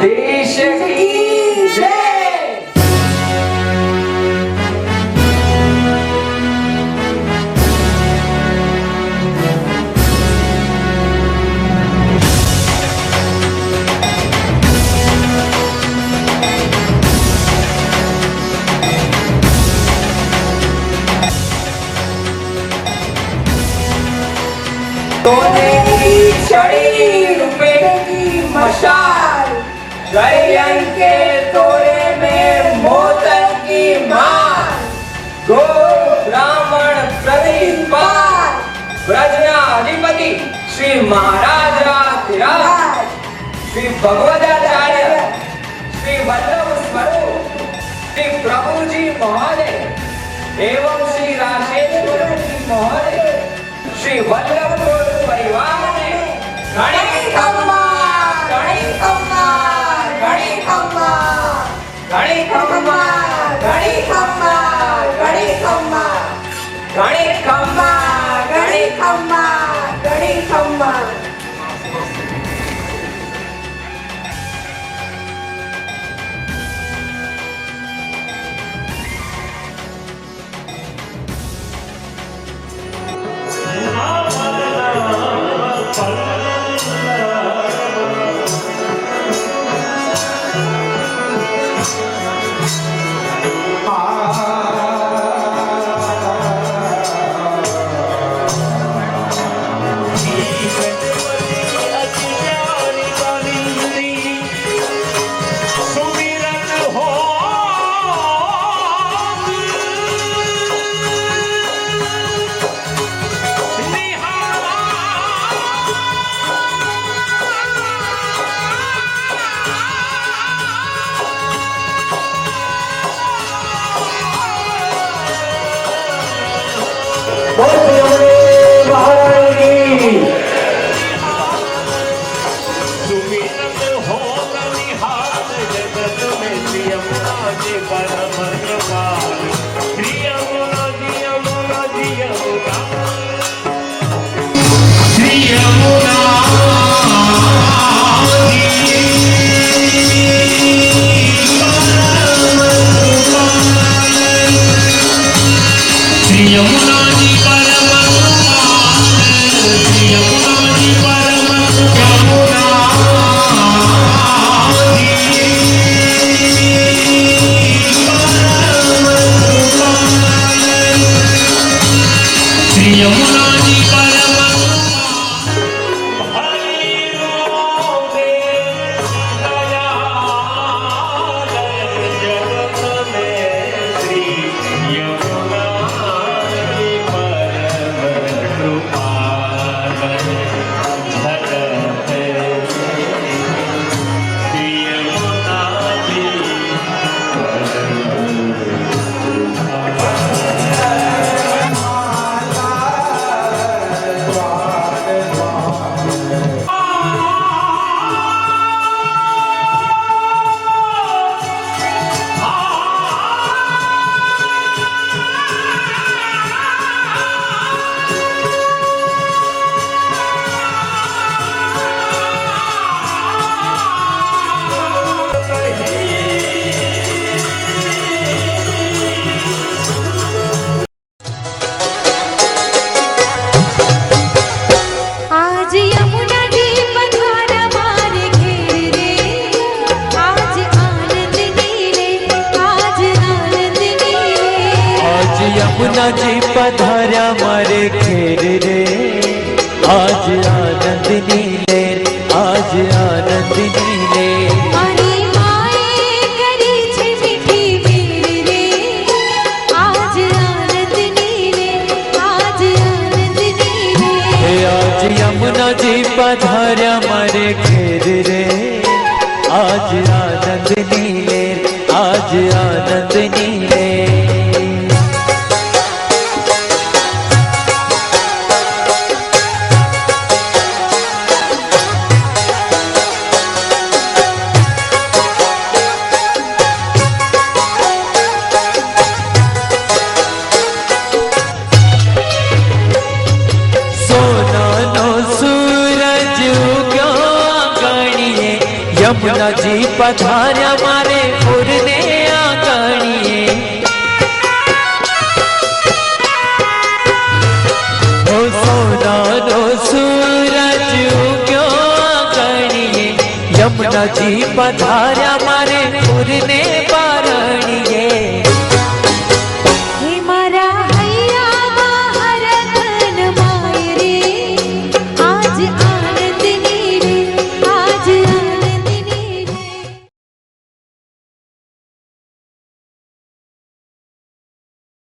Deixa aqui, gente! Tony Charlie! गलियन के तोरे में मोतन की मार। गो ब्राह्मण प्रतिपाल ब्रजना अधिपति श्री महाराज श्री भगवदाचार्य, श्री वल्लभ स्वरूप, श्री प्रभु जी महोदय, एवं श्री राजेश्वर जी महोदय, श्री वल्लभपुर परिवार ने ગણિત ખંભા ગણિત ખંભા ગણિત ખંભા ગણિત ખંભા ગણિત ખંભા ગણિત ખંભા. यमुना जी परम यमुनाजी पधारा मारे खेर रे। आज आनंद नीले आज आनंद नीले। यमुना जी पधारा मारे खेर रे। आज आनंद नीले आज आनंद नीले। यमुना जी पधार्या मारे पुरने आकाणिए सूरज उग्यो आकाणिए यमुना जी, पधार्या मारे पुरने पारणिए